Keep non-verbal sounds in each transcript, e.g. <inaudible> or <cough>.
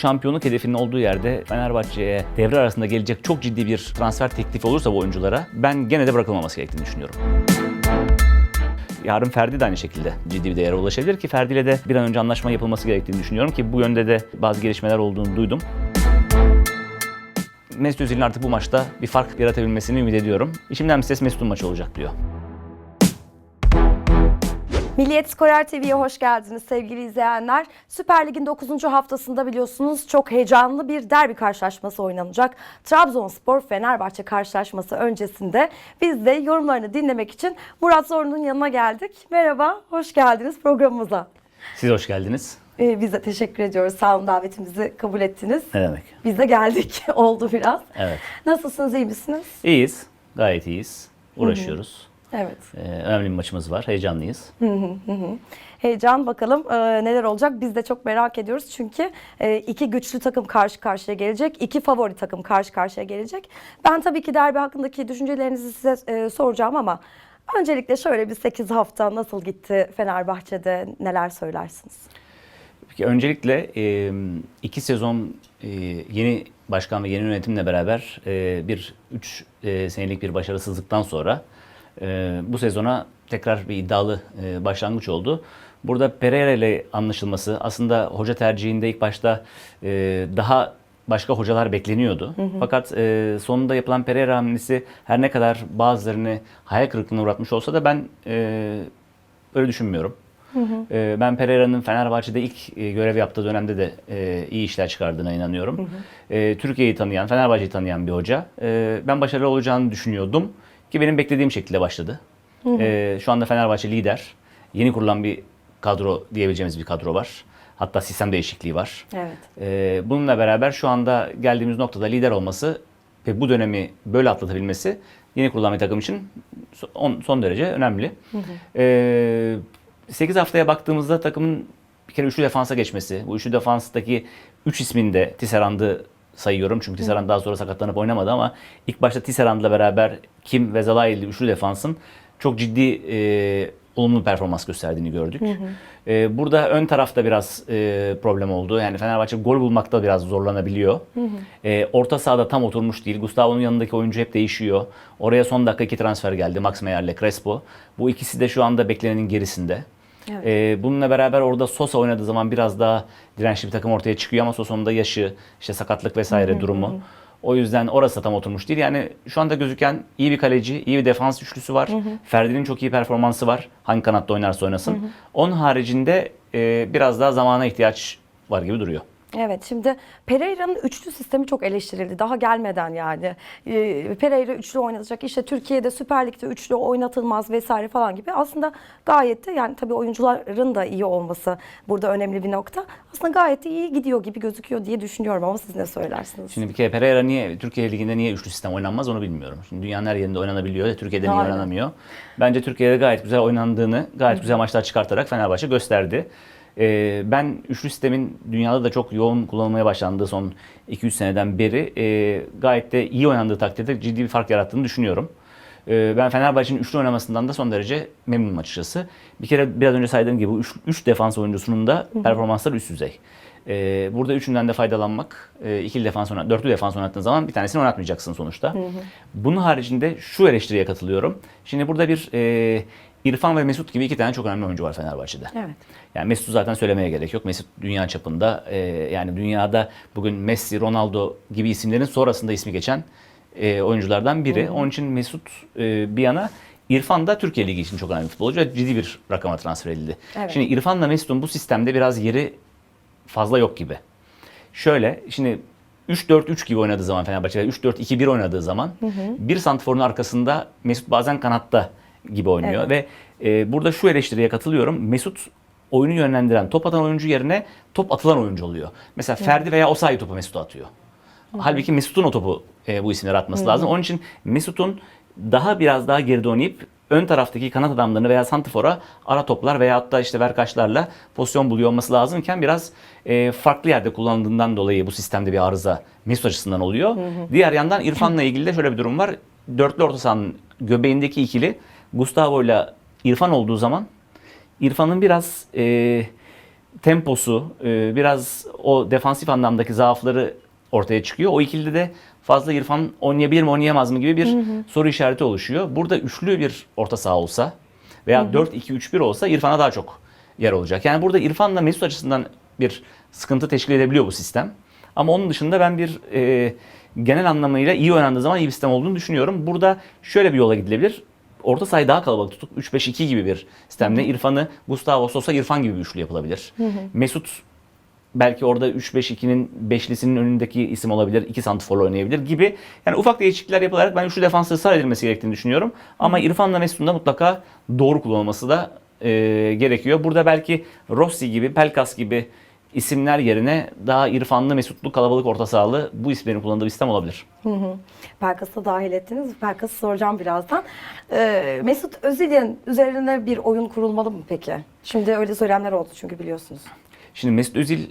şampiyonluk hedefinin olduğu yerde Fenerbahçe'ye devre arasında gelecek çok ciddi bir transfer teklifi olursa bu oyunculara ben gene de bırakılmaması gerektiğini düşünüyorum. Yarın Ferdi de aynı şekilde ciddi bir değere ulaşabilir ki Ferdi ile de bir an önce anlaşma yapılması gerektiğini düşünüyorum ki bu yönde de bazı gelişmeler olduğunu duydum. Mesut Özil'in artık bu maçta bir fark yaratabilmesini ümit ediyorum. İçimden bir ses Mesut'un maçı olacak diyor. Milliyet Skorer TV'ye hoş geldiniz sevgili izleyenler. Süper Lig'in 9. haftasında biliyorsunuz çok heyecanlı bir derbi karşılaşması oynanacak. Trabzonspor Fenerbahçe karşılaşması öncesinde biz de yorumlarını dinlemek için Murat Zorlu'nun yanına geldik. Merhaba, hoş geldiniz programımıza. Siz hoş geldiniz. Ee, biz de teşekkür ediyoruz. Sağ olun davetimizi kabul ettiniz. Ne demek? Biz de geldik. <laughs> Oldu biraz. Evet. Nasılsınız, iyi misiniz? İyiyiz. Gayet iyiyiz. Uğraşıyoruz. Evet. Ee, önemli bir maçımız var. Heyecanlıyız. Heyecan bakalım e, neler olacak biz de çok merak ediyoruz çünkü e, iki güçlü takım karşı karşıya gelecek, iki favori takım karşı karşıya gelecek. Ben tabii ki derbi hakkındaki düşüncelerinizi size e, soracağım ama öncelikle şöyle bir 8 hafta nasıl gitti Fenerbahçe'de neler söylersiniz? Peki öncelikle e, iki sezon e, yeni başkan ve yeni yönetimle beraber e, bir üç e, senelik bir başarısızlıktan sonra e, bu sezona tekrar bir iddialı e, başlangıç oldu. Burada Pereira ile anlaşılması aslında hoca tercihinde ilk başta e, daha başka hocalar bekleniyordu. Fakat e, sonunda yapılan Pereira hamlesi her ne kadar bazılarını hayal kırıklığına uğratmış olsa da ben e, öyle düşünmüyorum. Ee, Ben Pereira'nın Fenerbahçe'de ilk e, görev yaptığı dönemde de e, iyi işler çıkardığına inanıyorum. Ee, Türkiye'yi tanıyan, Fenerbahçe'yi tanıyan bir hoca. Ben başarılı olacağını düşünüyordum ki benim beklediğim şekilde başladı. Ee, Şu anda Fenerbahçe lider. Yeni kurulan bir kadro diyebileceğimiz bir kadro var. Hatta sistem değişikliği var. Evet. Ee, Bununla beraber şu anda geldiğimiz noktada lider olması ve bu dönemi böyle atlatabilmesi yeni kurulan bir takım için son, son derece önemli. Ee, 8 haftaya baktığımızda takımın bir kere üçlü defansa geçmesi, bu üçlü defanstaki 3 ismini de Tisserand'ı sayıyorum. Çünkü Tisserand daha sonra sakatlanıp oynamadı ama ilk başta Tisserand'la beraber Kim ve Zalai'li üçlü defansın çok ciddi e, olumlu performans gösterdiğini gördük. E, burada ön tarafta biraz e, problem oldu. Yani Fenerbahçe gol bulmakta biraz zorlanabiliyor. E, orta sahada tam oturmuş değil. Gustavo'nun yanındaki oyuncu hep değişiyor. Oraya son dakika iki transfer geldi. Max Meyer ile Crespo. Bu ikisi de şu anda beklenenin gerisinde. Evet. E, bununla beraber orada Sosa oynadığı zaman biraz daha dirençli bir takım ortaya çıkıyor ama Sosa'nın da yaşı, işte sakatlık vesaire durumu. O yüzden orası da tam oturmuş değil. Yani şu anda gözüken iyi bir kaleci, iyi bir defans üçlüsü var. Ferdi'nin çok iyi performansı var. Hangi kanatta oynarsa oynasın. Onun haricinde e, biraz daha zamana ihtiyaç var gibi duruyor. Evet şimdi Pereira'nın üçlü sistemi çok eleştirildi. Daha gelmeden yani. Ee, Pereira üçlü oynatacak. İşte Türkiye'de Süper Lig'de üçlü oynatılmaz vesaire falan gibi. Aslında gayet de yani tabii oyuncuların da iyi olması burada önemli bir nokta. Aslında gayet de iyi gidiyor gibi gözüküyor diye düşünüyorum ama siz ne söylersiniz? Şimdi bir kere Pereira niye Türkiye Ligi'nde niye üçlü sistem oynanmaz onu bilmiyorum. Şimdi dünyanın her yerinde oynanabiliyor. Türkiye'de niye Aynen. oynanamıyor? Bence Türkiye'de gayet güzel oynandığını, gayet güzel maçlar çıkartarak Fenerbahçe gösterdi. Ee, ben üçlü sistemin dünyada da çok yoğun kullanılmaya başlandığı son 2-3 seneden beri e, gayet de iyi oynandığı takdirde ciddi bir fark yarattığını düşünüyorum. Ee, ben Fenerbahçe'nin üçlü oynamasından da son derece memnunum açıkçası. Bir kere biraz önce saydığım gibi 3 üç defans oyuncusunun da performansları üst düzey. Ee, burada üçünden de faydalanmak, e, ikili defans oynat, dörtlü defans oynattığın zaman bir tanesini oynatmayacaksın sonuçta. Bunun haricinde şu eleştiriye katılıyorum. Şimdi burada bir e, İrfan ve Mesut gibi iki tane çok önemli oyuncu var Fenerbahçe'de. Evet. Yani Mesut'u zaten söylemeye gerek yok. Mesut dünya çapında e, yani dünyada bugün Messi, Ronaldo gibi isimlerin sonrasında ismi geçen e, oyunculardan biri. Onun için Mesut e, bir yana İrfan da Türkiye Ligi için çok önemli bir futbolcu ve ciddi bir rakama transfer edildi. Evet. Şimdi İrfan'la Mesut'un bu sistemde biraz yeri fazla yok gibi. Şöyle şimdi 3-4-3 gibi oynadığı zaman Fenerbahçe 3-4-2-1 oynadığı zaman bir santrforun arkasında Mesut bazen kanatta gibi oynuyor ve e, burada şu eleştiriye katılıyorum. Mesut oyunu yönlendiren, top atan oyuncu yerine top atılan oyuncu oluyor. Mesela Ferdi veya Osayi topu Mesut'a atıyor. Halbuki Mesut'un o topu e, bu isimlere atması lazım. Onun için Mesut'un daha biraz daha geride oynayıp ön taraftaki kanat adamlarını veya santifora ara toplar veya hatta işte verkaçlarla pozisyon buluyor olması lazımken biraz e, farklı yerde kullanıldığından dolayı bu sistemde bir arıza Mesut açısından oluyor. Diğer yandan İrfan'la ilgili de şöyle bir durum var. Dörtlü orta sahanın göbeğindeki ikili Gustavo ile İrfan olduğu zaman İrfan'ın biraz e, temposu, e, biraz o defansif anlamdaki zaafları ortaya çıkıyor. O ikilide de fazla İrfan oynayabilir mi oynayamaz mı gibi bir soru işareti oluşuyor. Burada üçlü bir orta saha olsa veya 4-2-3-1 olsa İrfan'a daha çok yer olacak. Yani burada İrfan'la Mesut açısından bir sıkıntı teşkil edebiliyor bu sistem. Ama onun dışında ben bir e, genel anlamıyla iyi oynandığı zaman iyi bir sistem olduğunu düşünüyorum. Burada şöyle bir yola gidilebilir. Orta sahayı daha kalabalık tutup 3-5-2 gibi bir sistemle İrfan'ı Gustavo Sosa İrfan gibi bir üçlü yapılabilir. Mesut belki orada 3-5-2'nin beşlisinin önündeki isim olabilir. 2 santiforla oynayabilir gibi. Yani ufak değişiklikler yapılarak ben üçlü defansı ısrar edilmesi gerektiğini düşünüyorum. Ama İrfan'la Mesut'un da mutlaka doğru kullanılması da e, gerekiyor. Burada belki Rossi gibi, Pelkas gibi isimler yerine daha İrfanlı, Mesutlu, kalabalık orta sahalı bu isimlerin kullanıldığı bir sistem olabilir. Pelkas'ı dahil ettiniz. Pelkas'ı soracağım birazdan. Ee, Mesut Özil'in üzerine bir oyun kurulmalı mı peki? Şimdi öyle söylemler oldu çünkü biliyorsunuz. Şimdi Mesut Özil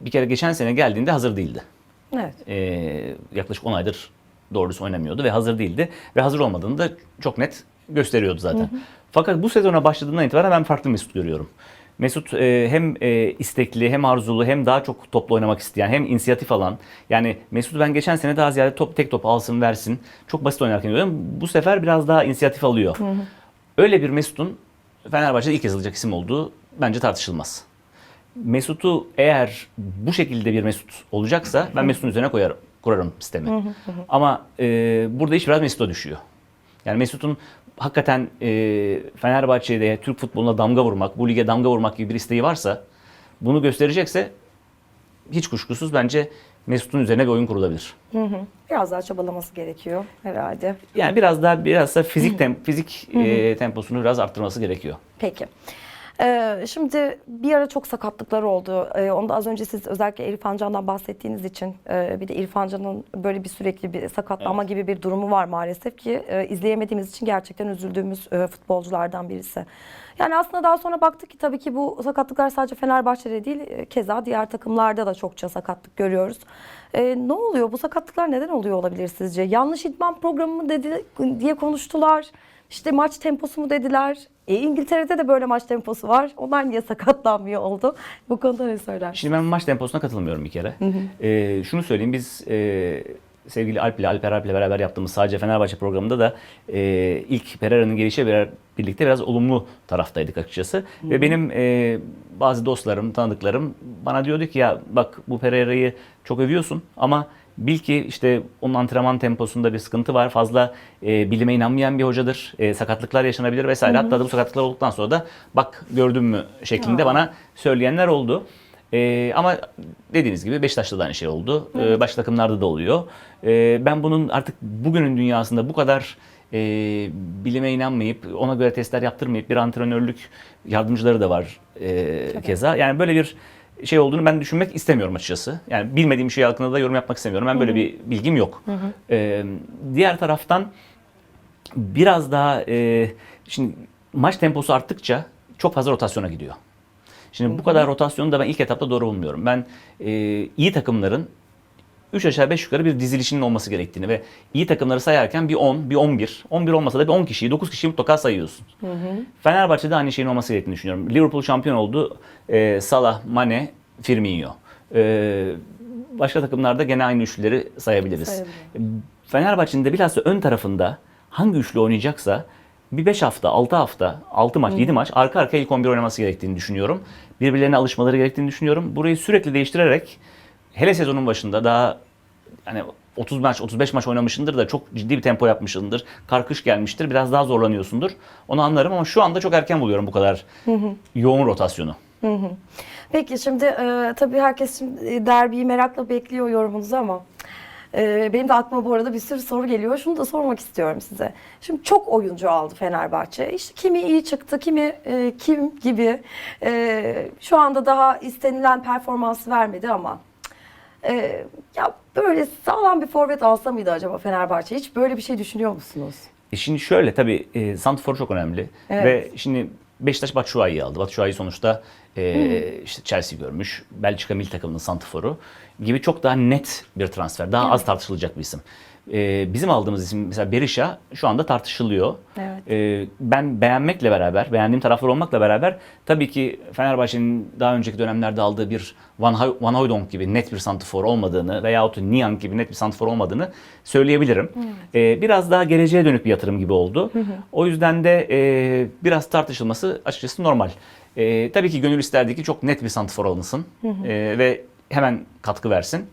bir kere geçen sene geldiğinde hazır değildi. Evet. Ee, yaklaşık 10 aydır doğrusu oynamıyordu ve hazır değildi. Ve hazır olmadığını da çok net gösteriyordu zaten. Fakat bu sezona başladığından itibaren ben farklı Mesut görüyorum. Mesut e, hem e, istekli hem arzulu hem daha çok topla oynamak isteyen hem inisiyatif alan. Yani Mesut'u ben geçen sene daha ziyade top tek top alsın versin. Çok basit oynarken görüyorum. Bu sefer biraz daha inisiyatif alıyor. Öyle bir Mesut'un Fenerbahçe'de ilk yazılacak isim olduğu bence tartışılmaz. Mesut'u eğer bu şekilde bir Mesut olacaksa ben Mesut'un üzerine koyarım, kurarım sistemi. Ama e, burada iş biraz Mesut'a düşüyor. Yani Mesut'un hakikaten e, Fenerbahçe'de Türk futboluna damga vurmak, bu lige damga vurmak gibi bir isteği varsa bunu gösterecekse hiç kuşkusuz bence Mesut'un üzerine bir oyun kurulabilir. Biraz daha çabalaması gerekiyor herhalde. Yani biraz daha biraz da fizik tem, fizik e, temposunu biraz arttırması gerekiyor. Peki. Ee, şimdi bir ara çok sakatlıklar oldu. Ee, onu da az önce siz özellikle İrfan Can'dan bahsettiğiniz için e, bir de İrfan Can'ın böyle bir sürekli bir sakatlanma gibi bir durumu var maalesef ki e, izleyemediğimiz için gerçekten üzüldüğümüz e, futbolculardan birisi. Yani aslında daha sonra baktık ki tabii ki bu sakatlıklar sadece Fenerbahçe'de değil e, keza diğer takımlarda da çokça sakatlık görüyoruz. E, ne oluyor? Bu sakatlıklar neden oluyor olabilir sizce? Yanlış idman programı mı dedi diye konuştular. İşte maç temposu mu dediler. E, İngiltere'de de böyle maç temposu var. Onlar niye sakatlanmıyor oldu? Bu konuda ne söyler? Şimdi ben maç temposuna katılmıyorum bir kere. Ee, şunu söyleyeyim biz e, sevgili Alp ile Alper Alp ile beraber yaptığımız sadece Fenerbahçe programında da e, ilk Pereira'nın gelişiyle birlikte biraz olumlu taraftaydık açıkçası. Ve benim e, bazı dostlarım, tanıdıklarım bana diyordu ki ya bak bu Pereira'yı çok övüyorsun ama bil ki işte onun antrenman temposunda bir sıkıntı var. Fazla e, bilime inanmayan bir hocadır. E, sakatlıklar yaşanabilir vesaire. Hatta da bu sakatlıklar olduktan sonra da bak gördün mü şeklinde Aa. bana söyleyenler oldu. Ee, ama dediğiniz gibi Beşiktaş'ta da aynı şey oldu. Ee, başka takımlarda da oluyor. Ee, ben bunun artık bugünün dünyasında bu kadar e, bilime inanmayıp ona göre testler yaptırmayıp bir antrenörlük yardımcıları da var e, keza. Yani böyle bir şey olduğunu ben düşünmek istemiyorum açıkçası. Yani bilmediğim şey hakkında da yorum yapmak istemiyorum. Ben böyle bir bilgim yok. Ee, diğer taraftan biraz daha e, şimdi maç temposu arttıkça çok fazla rotasyona gidiyor. Şimdi bu kadar rotasyonu da ben ilk etapta doğru bulmuyorum. Ben e, iyi takımların 3 aşağı 5 yukarı bir dizilişinin olması gerektiğini ve iyi takımları sayarken bir 10, bir 11, 11 olmasa da bir 10 kişiyi, 9 kişiyi mutlaka sayıyorsun. Fenerbahçe'de aynı şeyin olması gerektiğini düşünüyorum. Liverpool şampiyon oldu. E, Salah, Mane, Firmino. E, başka takımlarda gene aynı üçlüleri sayabiliriz. Sayabilirim. Fenerbahçe'nin de bilhassa ön tarafında hangi üçlü oynayacaksa bir 5 hafta, 6 hafta, 6 maç, 7 maç arka arkaya ilk 11 oynaması gerektiğini düşünüyorum. Birbirlerine alışmaları gerektiğini düşünüyorum. Burayı sürekli değiştirerek hele sezonun başında daha hani 30 maç, 35 maç oynamışındır da çok ciddi bir tempo yapmışındır. Karkış gelmiştir. Biraz daha zorlanıyorsundur. Onu anlarım ama şu anda çok erken buluyorum bu kadar yoğun rotasyonu. Peki şimdi e, tabii herkes şimdi derbiyi merakla bekliyor yorumunuzu ama e, benim de aklıma bu arada bir sürü soru geliyor. Şunu da sormak istiyorum size. Şimdi çok oyuncu aldı Fenerbahçe. İşte kimi iyi çıktı, kimi e, kim gibi. E, şu anda daha istenilen performansı vermedi ama e, ya böyle sağlam bir forvet alsa mıydı acaba Fenerbahçe? Hiç böyle bir şey düşünüyor musunuz? E şimdi şöyle tabii e, Santrfor çok önemli. Evet. Ve şimdi Beşiktaş Batshuayi'yi aldı. Batshuayi sonuçta e, işte Chelsea görmüş. Belçika milli takımının Santrfor'u gibi çok daha net bir transfer. Daha az tartışılacak bir isim. E, bizim aldığımız isim mesela Berisha şu anda tartışılıyor. Evet. E, ben beğenmekle beraber, beğendiğim taraflar olmakla beraber tabii ki Fenerbahçe'nin daha önceki dönemlerde aldığı bir Van, Van Hooijdonk gibi net bir santifor olmadığını veyahut Niang gibi net bir santifor olmadığını söyleyebilirim. E, biraz daha geleceğe dönük bir yatırım gibi oldu. O yüzden de e, biraz tartışılması açıkçası normal. E, tabii ki gönül isterdi ki çok net bir santifor alınsın E, ve hemen katkı versin.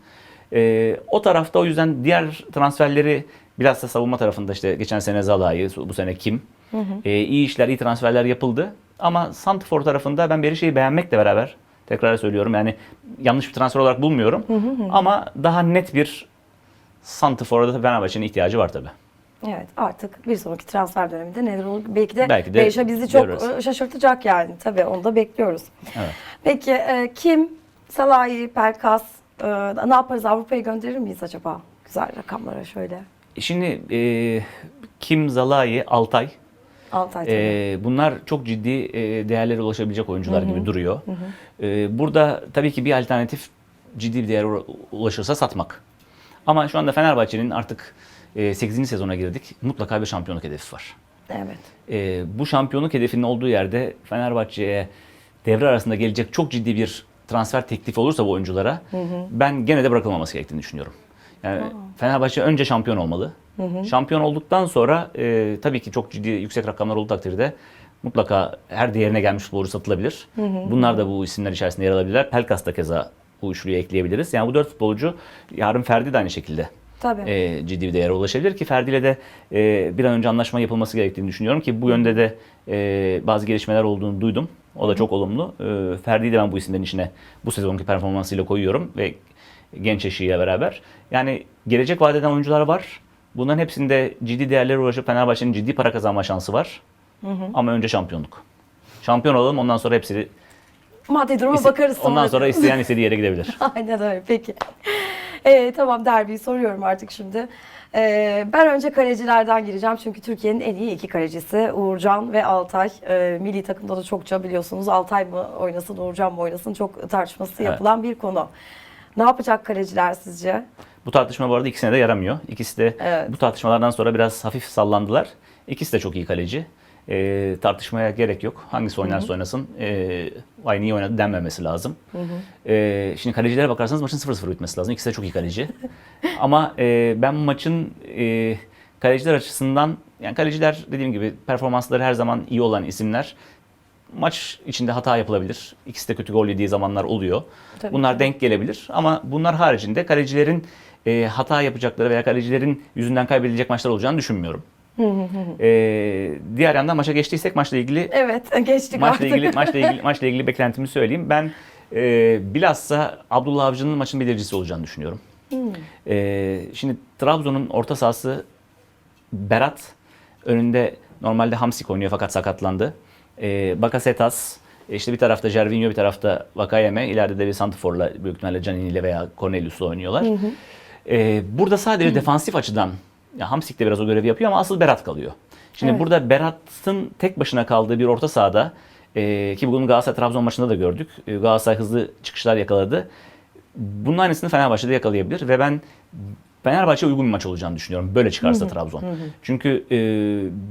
E, o tarafta o yüzden diğer transferleri bilhassa savunma tarafında işte geçen sene Zalai, bu sene Kim. E, iyi işler, iyi transferler yapıldı. Ama Santifor tarafında ben Berisha'yı beğenmekle beraber tekrar söylüyorum yani yanlış bir transfer olarak bulmuyorum. Ama daha net bir Santifor'a da Fenerbahçe'nin ihtiyacı var tabii. Evet artık bir sonraki transfer döneminde neler olur belki de, Belki de Berisha bizi çok görürüz. e, şaşırtacak yani tabii onu da bekliyoruz. Evet. Peki e, kim Salahi, Pelkas e, ne yaparız Avrupa'ya gönderir miyiz acaba? Güzel rakamlara şöyle. Şimdi e, Kim, Zalai, Altay Altay tabii. Ee, bunlar çok ciddi e, değerlere ulaşabilecek oyuncular gibi duruyor. Ee, burada tabii ki bir alternatif ciddi bir değere ula- ulaşırsa satmak. Ama şu anda Fenerbahçe'nin artık e, 8. sezona girdik. Mutlaka bir şampiyonluk hedefi var. evet. Ee, bu şampiyonluk hedefinin olduğu yerde Fenerbahçe'ye devre arasında gelecek çok ciddi bir transfer teklifi olursa bu oyunculara ben gene de bırakılmaması gerektiğini düşünüyorum. Yani Fenerbahçe önce şampiyon olmalı. Şampiyon olduktan sonra e, tabii ki çok ciddi yüksek rakamlar olduğu takdirde mutlaka her değerine gelmiş futbolcu satılabilir. Bunlar da bu isimler içerisinde yer alabilirler. Pelkas da keza bu üçlüye ekleyebiliriz. Yani bu dört futbolcu yarın Ferdi de aynı şekilde Tabii. e, ciddi bir değere ulaşabilir ki Ferdi ile de e, bir an önce anlaşma yapılması gerektiğini düşünüyorum ki bu yönde de e, bazı gelişmeler olduğunu duydum. O da çok olumlu. E, Ferdi'yi de ben bu isimlerin içine bu sezonki performansıyla koyuyorum ve genç eşiyle beraber. Yani gelecek vaat eden oyuncular var. Bunların hepsinde ciddi değerlere ulaşıp Fenerbahçe'nin ciddi para kazanma şansı var. Ama önce şampiyonluk. Şampiyon olalım ondan sonra hepsi Maddi duruma bakarız sonra. ondan sonra isteyen istediği yere gidebilir. <laughs> Aynen öyle peki. Ee, tamam derbiyi soruyorum artık şimdi. Ee, ben önce kalecilerden gireceğim çünkü Türkiye'nin en iyi iki kalecisi Uğurcan ve Altay. Ee, milli takımda da çokça biliyorsunuz Altay mı oynasın Uğurcan mı oynasın çok tartışması Evet. yapılan bir konu. Ne yapacak kaleciler sizce? Bu tartışma bu arada ikisine de yaramıyor. İkisi de Evet. bu tartışmalardan sonra biraz hafif sallandılar. İkisi de çok iyi kaleci. Ee, tartışmaya gerek yok. Hangisi oynarsa oynasın e, aynı iyi oynadı denmemesi lazım. Ee, şimdi kalecilere bakarsanız maçın 0-0 bitmesi lazım. İkisi de çok iyi kaleci. <laughs> Ama e, ben maçın e, kaleciler açısından yani kaleciler dediğim gibi performansları her zaman iyi olan isimler. Maç içinde hata yapılabilir. İkisi de kötü gol yediği zamanlar oluyor. Tabii Bunlar denk gelebilir ama bunlar haricinde kalecilerin e, hata yapacakları veya kalecilerin yüzünden kaybedilecek maçlar olacağını düşünmüyorum. <laughs> E, diğer yandan maça geçtiysek maçla ilgili Evet <laughs> geçtik maçla artık. ilgili maçla ilgili <laughs> maçla ilgili beklentimi söyleyeyim. Ben e, bilhassa Abdullah Avcı'nın maçın belirleyicisi olacağını düşünüyorum. E, şimdi Trabzon'un orta sahası Berat önünde normalde Hamsik oynuyor fakat sakatlandı. E, Bakasetas işte bir tarafta Jervinho bir tarafta Vakayeme ileride de bir Santifor'la büyük ihtimalle Canini ile veya Cornelius'la oynuyorlar. E, burada sadece defansif açıdan ya Hamsik de biraz o görevi yapıyor ama asıl Berat kalıyor. Şimdi Evet. burada Berat'ın tek başına kaldığı bir orta sahada e, ki bunu Galatasaray Trabzon maçında da gördük. E, Galatasaray hızlı çıkışlar yakaladı. Bunun aynısını Fenerbahçe'de yakalayabilir ve ben Fenerbahçe uygun bir maç olacağını düşünüyorum. Böyle çıkarsa Trabzon. Çünkü e,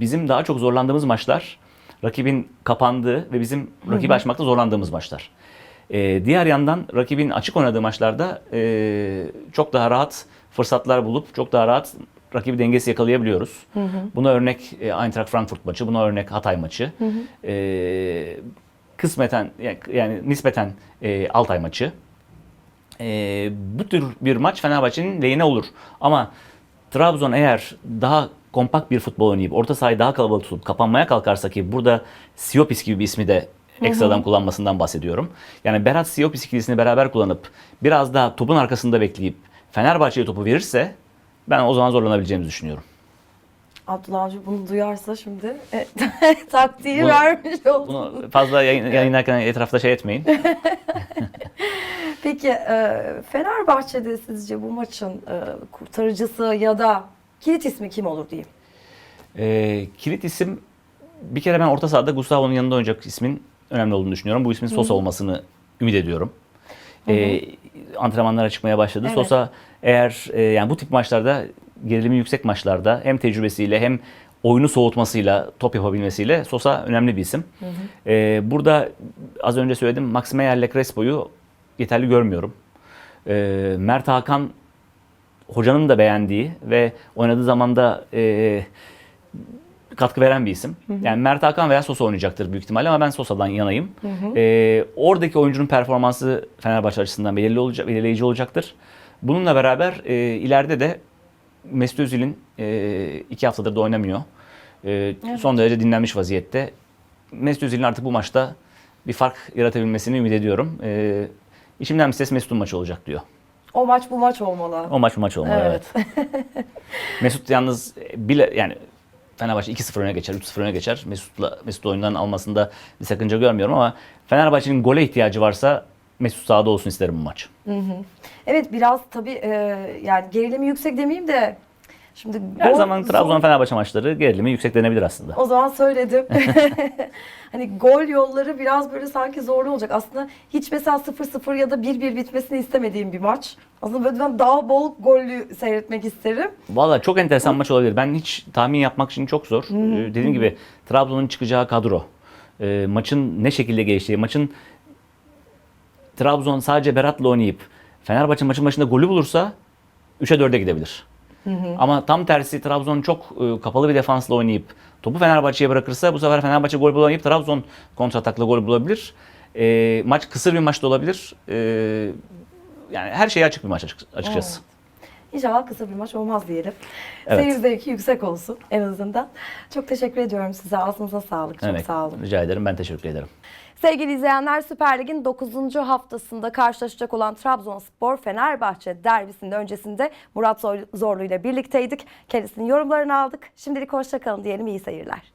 bizim daha çok zorlandığımız maçlar rakibin kapandığı ve bizim rakibi açmakta zorlandığımız maçlar. E, diğer yandan rakibin açık oynadığı maçlarda e, çok daha rahat fırsatlar bulup çok daha rahat rakibi dengesi yakalayabiliyoruz. Buna örnek e, Eintracht Frankfurt maçı, buna örnek Hatay maçı. E, kısmeten yani, yani nispeten e, Altay maçı. E, bu tür bir maç Fenerbahçe'nin lehine olur. Ama Trabzon eğer daha kompakt bir futbol oynayıp orta sahayı daha kalabalık tutup kapanmaya kalkarsa ki burada Siopis gibi bir ismi de ekstradan kullanmasından bahsediyorum. Yani Berat Siopis ikilisini beraber kullanıp biraz daha topun arkasında bekleyip Fenerbahçe'ye topu verirse ben o zaman zorlanabileceğimizi düşünüyorum. Abdullah Avcı bunu duyarsa şimdi e, <laughs> taktiği Bunu- vermiş oldu. Bunu fazla yayın, yayınlarken etrafta şey etmeyin. <laughs> Peki e, Fenerbahçe'de sizce bu maçın e, kurtarıcısı ya da kilit ismi kim olur diyeyim? Ee, kilit isim bir kere ben orta sahada Gustavo'nun yanında oynayacak ismin önemli olduğunu düşünüyorum. Bu ismin Sosa olmasını ümit ediyorum. Ee, antrenmanlara çıkmaya başladı. Evet. Sosa eğer e, yani bu tip maçlarda gerilimi yüksek maçlarda hem tecrübesiyle hem oyunu soğutmasıyla, top yapabilmesiyle Sosa önemli bir isim. Ee, burada az önce söyledim Maximeyer'le Crespo'yu yeterli görmüyorum. Ee, Mert Hakan hocanın da beğendiği ve oynadığı zamanda e, katkı veren bir isim. Yani Mert Hakan veya Sosa oynayacaktır büyük ihtimalle ama ben Sosa'dan yanayım. Ee, oradaki oyuncunun performansı Fenerbahçe açısından belirli olacak, belirleyici olacaktır. Bununla beraber e, ileride de Mesut Özil'in e, iki haftadır da oynamıyor. E, Son derece dinlenmiş vaziyette. Mesut Özil'in artık bu maçta bir fark yaratabilmesini ümit ediyorum. E, içimden bir ses Mesut'un maçı olacak diyor. O maç bu maç olmalı. O maç bu maç olmalı evet. Evet. <laughs> Mesut yalnız bile yani Fenerbahçe 2-0 öne geçer, 3-0 öne geçer. Mesut'la Mesut oyundan almasında bir sakınca görmüyorum ama Fenerbahçe'nin gole ihtiyacı varsa Mesut sahada olsun isterim bu maç. Evet biraz tabii e, yani gerilimi yüksek demeyeyim de şimdi Her gol zaman Trabzon Fenerbahçe maçları gerilimi yüksek denebilir aslında. O zaman söyledim. <laughs> <laughs> hani gol yolları biraz böyle sanki zorlu olacak. Aslında hiç mesela 0-0 ya da 1-1 bitmesini istemediğim bir maç. Aslında böyle ben daha bol gollü seyretmek isterim. Valla çok enteresan maç olabilir. Ben hiç tahmin yapmak için çok zor. Ee, dediğim gibi Trabzon'un çıkacağı kadro, e, maçın ne şekilde geliştiği, maçın Trabzon sadece Berat'la oynayıp Fenerbahçe maçın başında golü bulursa 3'e 4'e gidebilir. Ama tam tersi Trabzon çok e, kapalı bir defansla oynayıp topu Fenerbahçe'ye bırakırsa bu sefer Fenerbahçe gol bulamayıp Trabzon kontratakla gol bulabilir. E, maç kısır bir maç da olabilir. E, yani her şeye açık bir maç açık- açıkçası. İnşallah kısa bir maç olmaz diyelim. Evet. Seyir zevki yüksek olsun en azından. Çok teşekkür ediyorum size. Ağzınıza sağlık. Çok Evet, sağ olun. Rica ederim. Ben teşekkür ederim. Sevgili izleyenler Süper Lig'in 9. haftasında karşılaşacak olan Trabzonspor Fenerbahçe derbisinin öncesinde Murat Zor- Zorlu ile birlikteydik. Kendisinin yorumlarını aldık. Şimdilik hoşçakalın diyelim iyi seyirler.